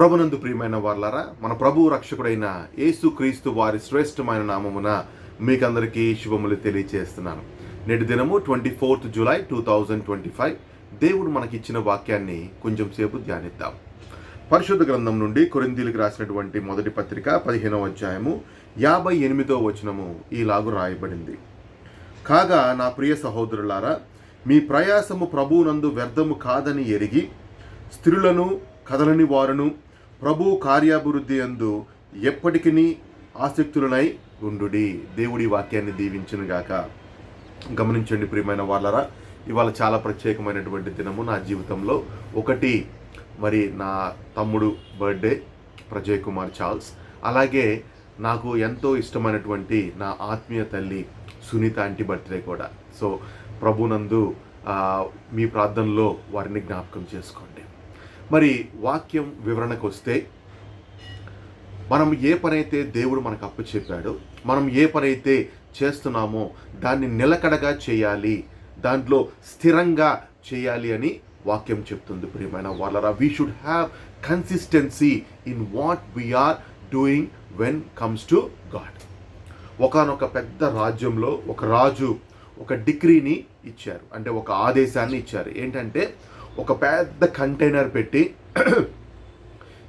ప్రభునందు ప్రియమైన వార్లారా మన ప్రభు రక్షకుడైన యేసు క్రీస్తు వారి శ్రేష్టమైన నామమున మీకందరికీ శుభములు తెలియచేస్తున్నాను. నేటి దినము twenty fourth July two thousand twenty five. దేవుడు మనకిచ్చిన వాక్యాన్ని కొంచెం సేపు ధ్యానిద్దాం. పరిశుద్ధ గ్రంథం నుండి కొరిందీలకు రాసినటువంటి మొదటి పత్రిక పదిహేనవ అధ్యాయము యాభై ఎనిమిదో వచనము ఈలాగు రాయబడింది. కాగా నా ప్రియ సహోదరులారా మీ ప్రయాసము ప్రభువునందు వ్యర్థము కాదని ఎరిగి స్త్రీలను కదలని వారును ప్రభు కార్యాభివృద్ధి అందు ఎప్పటికీ ఆసక్తులనై ఉండుడి. దేవుడి వాక్యాన్ని దీవించునుగాక గమనించండి ప్రియమైన వాళ్ళరా ఇవాళ చాలా ప్రత్యేకమైనటువంటి దినము నా జీవితంలో. ఒకటి మరి నా తమ్ముడు బర్త్డే ప్రజయ్ కుమార్ చార్ల్స్. అలాగే నాకు ఎంతో ఇష్టమైనటువంటి నా ఆత్మీయ తల్లి సునీత ఆంటీ బర్త్డే కూడా. సో ప్రభునందు మీ ప్రార్థనలో వారిని జ్ఞాపకం చేసుకోండి. మరి వాక్యం వివరణకు వస్తే మనం ఏ పనైతే దేవుడు మనకు అప్పు చెప్పాడో మనం ఏ పనైతే చేస్తున్నామో దాన్ని నిలకడగా చేయాలి దాంట్లో స్థిరంగా చేయాలి అని వాక్యం చెప్తుంది ప్రియమైన వాళ్ళరా. We should have consistency in what we are doing when comes to God ఒకనొక పెద్ద రాజ్యంలో ఒక రాజు ఒక డిగ్రీని ఇచ్చారు. అంటే ఒక ఆదేశాన్ని ఇచ్చారు. ఏంటంటే ఒక పెద్ద కంటైనర్ పెట్టి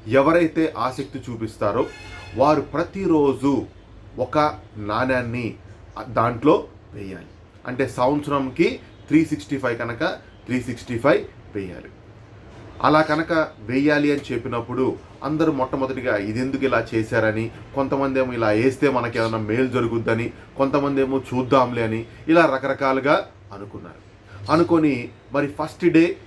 ఎవరైతే ఆసక్తి చూపిస్తారో వారు ప్రతిరోజు ఒక నాణ్యాన్ని దాంట్లో వేయాలి. అంటే సంవత్సరంకి త్రీ సిక్స్టీ ఫైవ్ కనుక త్రీ సిక్స్టీ ఫైవ్ వేయాలి. అలా కనుక వేయాలి అని చెప్పినప్పుడు అందరూ మొట్టమొదటిగా ఇది ఎందుకు ఇలా చేశారని? కొంతమంది ఏమో ఇలా వేస్తే మనకి ఏమైనా మేలు జరుగుద్దని? కొంతమంది ఏమో చూద్దాంలే అని ఇలా రకరకాలుగా అనుకున్నారు. అనుకొని మరి ఫస్ట్ డే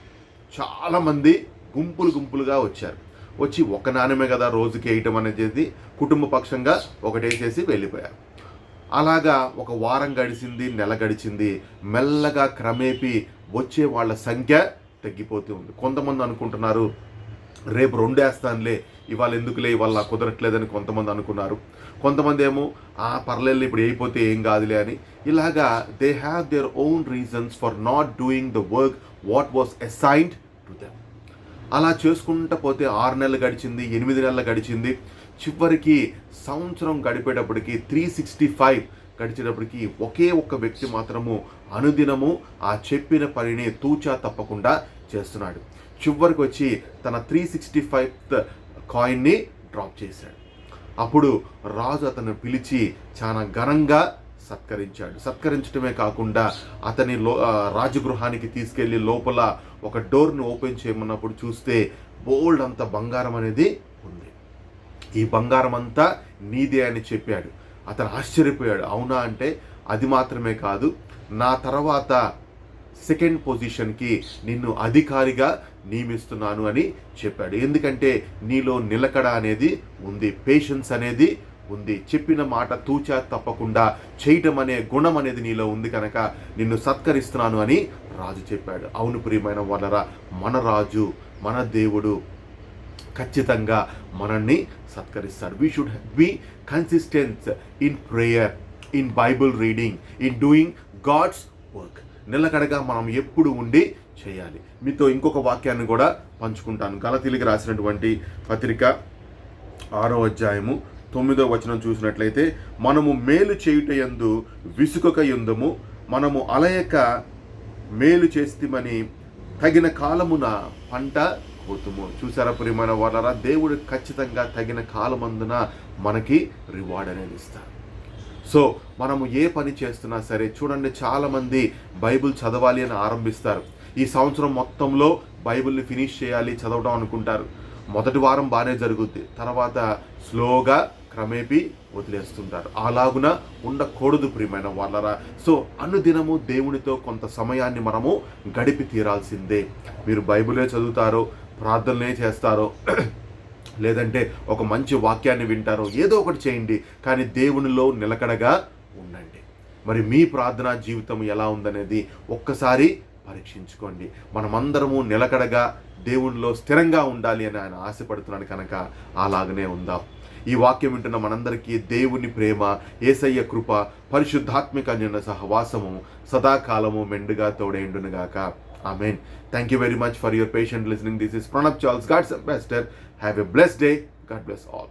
చాలామంది గుంపులు గుంపులుగా వచ్చారు. వచ్చి ఒక నాణ్యమే కదా రోజుకి వేయటం అనేది కుటుంబ పక్షంగా ఒకటేసేసి వెళ్ళిపోయారు. అలాగా ఒక వారం గడిచింది నెల గడిచింది. మెల్లగా క్రమేపీ వచ్చే వాళ్ళ సంఖ్య తగ్గిపోతూ ఉంది. కొంతమంది అనుకుంటున్నారు రేపు రెండు వేస్తానులే ఇవాళ ఎందుకులే ఇవాళ కుదరట్లేదని కొంతమంది అనుకున్నారు. కొంతమంది ఏమో ఆ పర్లేదు ఇప్పుడు అయిపోతే ఏం కాదులే అని. ఇలాగా they have their own reasons for not doing the work what was assigned to them అలా చేసుకుంటూ పోతే ఆరు నెలలు గడిచింది ఎనిమిది నెలలు గడిచింది. చివరికి సంవత్సరం గడిపేటప్పటికి త్రీ సిక్స్టీ ఫైవ్ గడిచేటప్పటికి ఒకే ఒక్క వ్యక్తి మాత్రము అనుదినము ఆ చెప్పిన పనిని తూచా తప్పకుండా చేస్తున్నాడు. చివరికి వచ్చి తన త్రీ సిక్స్టీ ఫైవ్ కాయిన్ని డ్రాప్ చేశాడు. అప్పుడు రాజు అతను పిలిచి చాలా ఘనంగా సత్కరించాడు. సత్కరించడమే కాకుండా అతని లో రాజగృహానికి తీసుకెళ్ళి లోపల ఒక డోర్ని ఓపెన్ చేయమన్నప్పుడు చూస్తే బోల్డ్ అంత బంగారం అనేది ఉంది. ఈ బంగారం అంతా నీదే అని చెప్పాడు. అతను ఆశ్చర్యపోయాడు. అవునా అంటే అది మాత్రమే కాదు నా తర్వాత సెకండ్ పొజిషన్కి నిన్ను అధికారిగా నియమిస్తున్నాను అని చెప్పాడు. ఎందుకంటే నీలో నిలకడ అనేది ఉంది పేషెన్స్ అనేది ఉంది. చెప్పిన మాట తూచా తప్పకుండా చేయటం అనే గుణం అనేది నీలో ఉంది కనుక నిన్ను సత్కరిస్తున్నాను అని రాజు చెప్పాడు. అవును ప్రియమైన వాళ్ళరా మన రాజు మన దేవుడు ఖచ్చితంగా మనల్ని సత్కరిస్తాడు. We should be consistence in prayer in Bible reading in doing God's work నిలకడగా మనం ఎప్పుడు ఉండి చేయాలి. మీతో ఇంకొక వాక్యాన్ని కూడా పంచుకుంటాను. గలతీలికి రాసినటువంటి పత్రిక ఆరో అధ్యాయము తొమ్మిదో వచనం చూసినట్లయితే మనము మేలు చేయుటయందు విసుకక యుందము మనము అలయక మేలు చేస్తామని తగిన కాలమున పంట కోతుము. చూసారా ప్రియమైన వాళ్ళరా దేవుడు ఖచ్చితంగా తగిన కాలమందున మనకి రివార్డ్ అనేది ఇస్తారు సో మనము ఏ పని చేస్తున్నా సరే చూడండి చాలామంది బైబిల్ చదవాలి అని ఆరంభిస్తారు. ఈ సంవత్సరం మొత్తంలో బైబిల్ని ఫినిష్ చేయాలి చదవడం అనుకుంటారు. మొదటి వారం బాగానే జరుగుద్ది. తర్వాత స్లోగా క్రమేపీ వదిలేస్తుంటారు. అలాగున ఉండకూడదు ప్రియమైన వాళ్ళరా. సో అనుదినము దేవునితో కొంత సమయాన్ని మనము గడిపి తీరాల్సిందే. మీరు బైబిలే చదువుతారో ప్రార్థనలే చేస్తారో లేదంటే ఒక మంచి వాక్యాన్ని వింటారో ఏదో ఒకటి చేయండి. కానీ దేవునిలో నిలకడగా ఉండండి. మరి మీ ప్రార్థనా జీవితం ఎలా ఉందనేది ఒక్కసారి పరీక్షించుకోండి. మనమందరము నిలకడగా దేవునిలో స్థిరంగా ఉండాలి అని ఆయన ఆశపడుతున్నాడు కనుక అలాగనే ఉందాం. ఈ వాక్యం వింటున్న మనందరికీ దేవుని ప్రేమ ఏసయ్య కృప పరిశుద్ధాత్మిక నిన్న సహవాసము సదాకాలము మెండుగా తోడేండునుగాక. Amen. Thank you very much for your patient listening this is Pranab Charles God's ambassador have a bless day God bless all